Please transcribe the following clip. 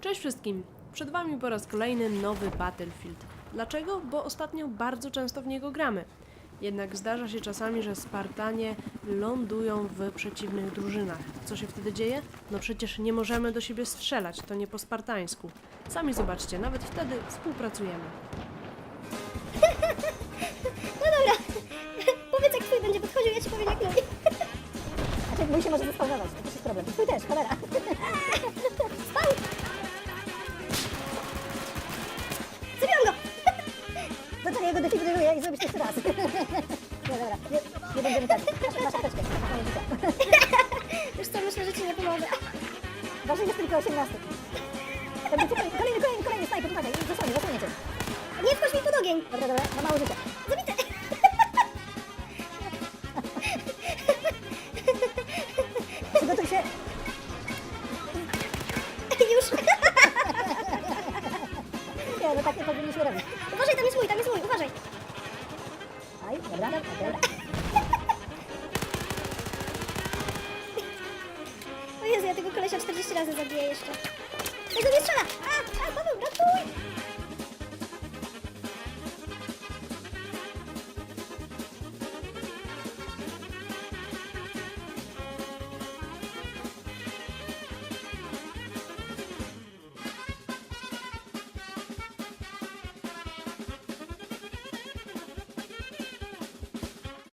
Cześć wszystkim! Przed Wami po raz kolejny nowy Battlefield. Dlaczego? Bo ostatnio bardzo często w niego gramy. Jednak zdarza się czasami, że Spartanie lądują w przeciwnych drużynach. Co się wtedy dzieje? No przecież nie możemy do siebie strzelać, to nie po spartańsku. Sami zobaczcie, nawet wtedy współpracujemy. Mój się może zespawnować, to też jest problem. Twój też, cholera. Spał! Zabiłam go! No to ja go defibryluję i zrobisz jeszcze raz. Nie, dobra, nie, nie będziemy tak. Masz, masz apteczkę. Wiesz co, myślę, że ci nie pomoże. Ważne jest tylko 18. Będzie kolejny, kolejny, kolejny, kolejny snajper, uważaj, zasłonię, zasłonię cię. Nie wchodź mi pod ogień! Dobra, dobra, mam mało życia. Zabite! Nie, no tak nie powinniśmy robić. Uważaj, tam jest mój, tam jest mój, uważaj! Aj, dobra, dobra. O Jezu, ja tego kolesia 40 razy zabiję jeszcze.